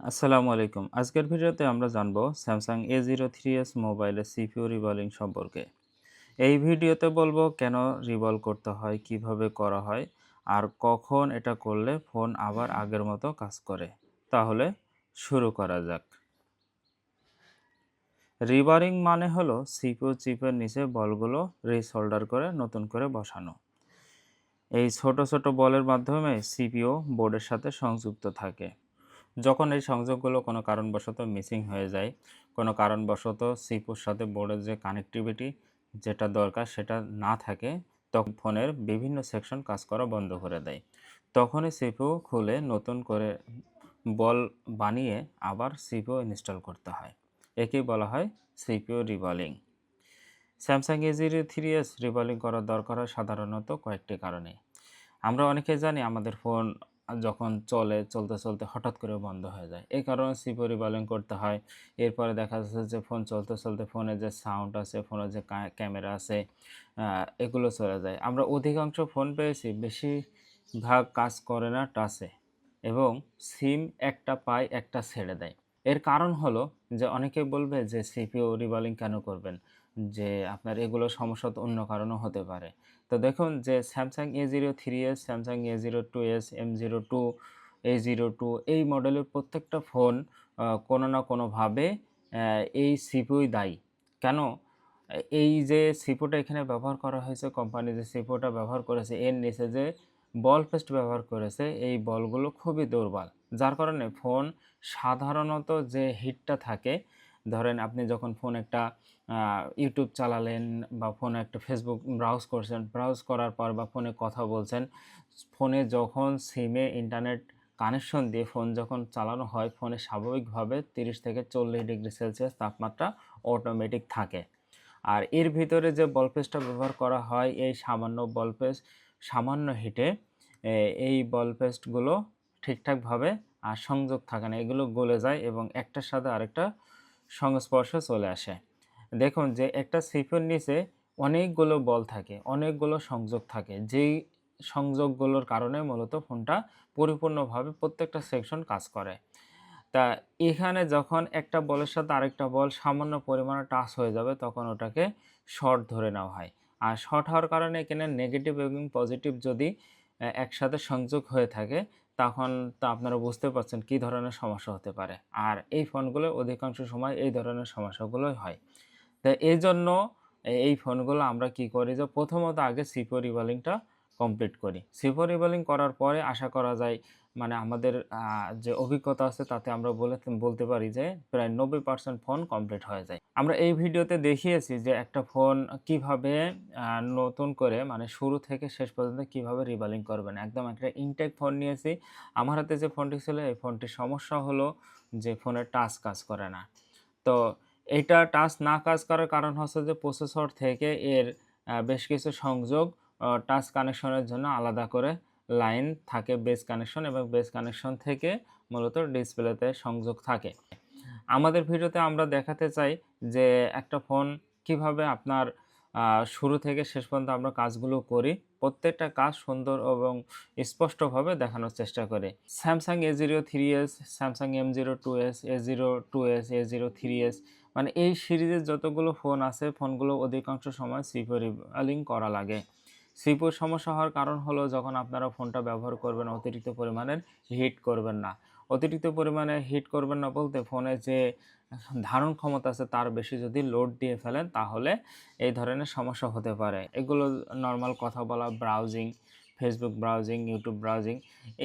আসসালামু আলাইকুম। আজকের ভিডিওতে আমরা জানব Samsung A zero three S মোবাইলের সিপিইউ রিভলিং সম্পর্কে। এই ভিডিওতে বলব কেন রিভলভ করতে হয়, কীভাবে করা হয়, আর কখন এটা করলে ফোন আবার আগের মতো কাজ করে। তাহলে শুরু করা যাক। রিবারিং মানে হলো সিপিইউ চিপের নিচে বলগুলো রিসোল্ডার করে নতুন করে বসানো। এই ছোট ছোট বলের মাধ্যমে সিপিও বোর্ডের সাথে সংযুক্ত থাকে। যখন এই সংযোগগুলো কোনো কারণবশত মিসিং হয়ে যায়, কোনো কারণবশত সিপুর সাথে বোর্ডের যে কানেক্টিভিটি যেটা দরকার সেটা না থাকে, তখন ফোনের বিভিন্ন সেকশন কাজ করা বন্ধ করে দেয়। তখনই সিপিউ খুলে নতুন করে বল বানিয়ে আবার সিপিউ ইনস্টল করতে হয়। একেই বলা হয় CPU রিভলিং Samsung A zero three S রিভলিং করার দরকার হয় সাধারণত কয়েকটি কারণে। আমরা অনেকে জানি আমাদের ফোন যখন চলে, চলতে চলতে হঠাৎ করে বন্ধ হয়ে যায়। এই কারণে সিপো রিভলিং করতে হয়। এরপরে দেখা যাচ্ছে যে ফোন চলতে চলতে ফোনে যে সাউন্ড আছে ফোনে যে ক্যামেরা আছে এগুলো চলে যায়। আমরা অধিকাংশ ফোন পেয়েছি, বেশিরভাগ কাজ করে না টাচে এবং সিম একটা পায়, একটা ছেড়ে দেয়। এর কারণ হলো যে অনেকে বলবে যে সিপিও রিভলিং কেন করবেন? যে আপনার এগুলো সমস্যা তো অন্য কারণও হতে পারে। তো দেখুন যে Samsung A zero three S Samsung A zero two S M zero two A zero two এই মডেলের প্রত্যেকটা ফোন কোনো না কোনোভাবে এই সিপুই দায়ী। কেন? এই যে সিপোটা এখানে ব্যবহার করা হয়েছে কোম্পানি যে সিপোটা ব্যবহার করেছে, এর নিচে যে বল পেস্ট ব্যবহার করেছে, এই বলগুলো খুবই দুর্বল। যার কারণে ফোন সাধারণত যে হিটটা থাকে ধরেন আপনি যখন ফোন একটা ইউটিউব চালালেন বা ফোনে একটা ফেসবুক ব্রাউজ করছেন ব্রাউজ করার পর বা ফোনে কথা বলছেন ফোনে যখন সিমে ইন্টারনেট কানেকশন দিয়ে ফোন যখন চালানো হয় ফোনে স্বাভাবিকভাবে তিরিশ থেকে চল্লিশ ডিগ্রি সেলসিয়াস তাপমাত্রা অটোমেটিক থাকে। আর এর ভিতরে যে বলপেসটা ব্যবহার করা হয়, এই সামান্য বলপেস সামান্য হিটে এই বলপেস্টগুলো ঠিকঠাকভাবে আর সংযোগ থাকে না। এগুলো গলে যায় এবং একটার সাথে আরেকটা সংস্পর্শে চলে আসে। দেখুন যে একটা সিপের নিচে অনেকগুলো বল থাকে, অনেকগুলো সংযোগ থাকে। যেই সংযোগগুলোর কারণে মূলত ফোনটা পরিপূর্ণভাবে প্রত্যেকটা সেকশন কাজ করে। তা এখানে যখন একটা বলের সাথে আরেকটা বল সামান্য পরিমাণে টাচ হয়ে যাবে, তখন ওটাকে শর্ট ধরে নেওয়া হয়। আর শর্ট হওয়ার কারণে এখানে নেগেটিভ এবং পজিটিভ যদি একসাথে সংযোগ হয়ে থাকে তখন তো আপনারা বুঝতে পারছেন কী ধরনের সমস্যা হতে পারে। আর এই ফোনগুলো অধিকাংশ সময় এই ধরনের সমস্যাগুলোই হয়। তো এই জন্য এই ফোনগুলো আমরা কি করি যে প্রথমত আগে সিপো রিভলিংটা কমপ্লিট করি। সিপো রিভলিং করার পরে আশা করা যায় মানে আমাদের যে অভিজ্ঞতা আছে তাতে আমরা বলে, বলতে পারি যে প্রায় নব্বই পার্সেন্ট ফোন কমপ্লিট হয়ে যায়। আমরা এই ভিডিওতে দেখিয়েছি যে একটা ফোন কীভাবে নতুন করে মানে শুরু থেকে শেষ পর্যন্ত কীভাবে রিভালিং করবেন। একদম একটা ইনটেক ফোন নিয়েছি। আমার হাতে যে ফোনটি ছিল, এই ফোনটির সমস্যা হলো যে ফোনের টাচ কাজ করে না। তো এটা টাচ না কাজ করার কারণ হচ্ছে যে প্রসেসর থেকে এর বেশ কিছু সংযোগ টাচ কানেকশনের জন্য আলাদা করে লাইন থাকে বেস কানেকশন এবং বেস কানেকশন থেকে মূলত ডিসপ্লেতে সংযোগ থাকে। আমাদের ভিডিওতে আমরা দেখাতে চাই যে একটা ফোন কীভাবে আপনার শুরু থেকে শেষ পর্যন্ত আমরা কাজগুলো করি, প্রত্যেকটা কাজ সুন্দর এবং স্পষ্টভাবে দেখানোর চেষ্টা করে। Samsung A zero three S Samsung M zero two S A zero two S A zero three S মানে এই সিরিজের যতগুলো ফোন আছে, ফোনগুলো অধিকাংশ সময় সিপোরিং করা লাগে। সিপুর সমস্যা হওয়ার কারণ হলো যখন আপনারা ফোনটা ব্যবহার করবেন, অতিরিক্ত পরিমাণের হিট করবেন না। অতিরিক্ত পরিমাণে হিট করবেন না বলতে ফোনে যে ধারণ ক্ষমতা আছে তার বেশি যদি লোড দিয়ে ফেলেন, তাহলে এই ধরনের সমস্যা হতে পারে। এগুলো নর্মাল কথা বলা browsing Facebook browsing YouTube browsing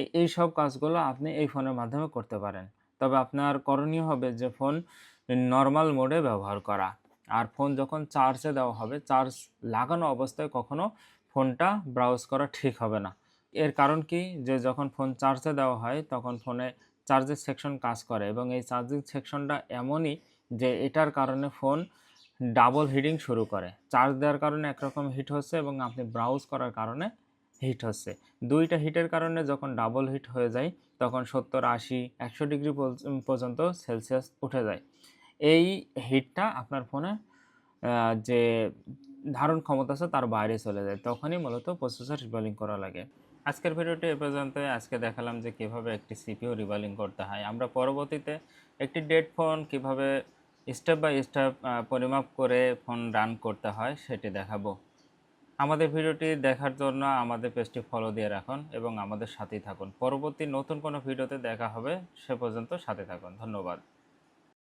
এই এই সব কাজগুলো আপনি এই ফোনের মাধ্যমে করতে পারেন। তবে আপনার করণীয় হবে যে ফোন নর্মাল মোডে ব্যবহার করা। আর ফোন যখন চার্জে দেওয়া হবে চার্জ লাগানো অবস্থায় কখনো ফোনটা ব্রাউজ করা ঠিক হবে না। এর কারণ কি? যে যখন ফোন চার্জে দেওয়া হয়, তখন ফোনে চার্জের সেকশন কাজ করে এবং এই চার্জিং সেকশনটা এমনই যে এটার কারণে ফোন ডাবল হিটিং শুরু করে। চার্জ দেওয়ার কারণে একরকম হিট হচ্ছে এবং আপনি ব্রাউজ করার কারণে হিট হচ্ছে। দুইটা হিটের কারণে যখন ডাবল হিট হয়ে যায়, তখন সত্তর, আশি, একশো ডিগ্রি পর্যন্ত সেলসিয়াস উঠে যায়। এই হিটটা আপনার ফোনে যে ধারণ ক্ষমতা আছে, তার বাইরে চলে যায়। তখনই মূলত প্রসেসর রিভলিং করা লাগে। আজকের ভিডিওটি এ পর্যন্ত। আজকে দেখালাম যে কীভাবে একটি সিপিও রিভালিং করতে হয়। আমরা পরবর্তীতে একটি ডেড ফোন কীভাবে স্টেপ বাই স্টেপ পরিমাপ করে ফোন রান করতে হয়, সেটি দেখাবো। আমাদের ভিডিওটি দেখার জন্য আমাদের পেজটি ফলো দিয়ে রাখুন এবং আমাদের সাথেই থাকুন। পরবর্তী নতুন কোনো ভিডিওতে দেখা হবে, সে পর্যন্ত সাথে থাকুন। ধন্যবাদ।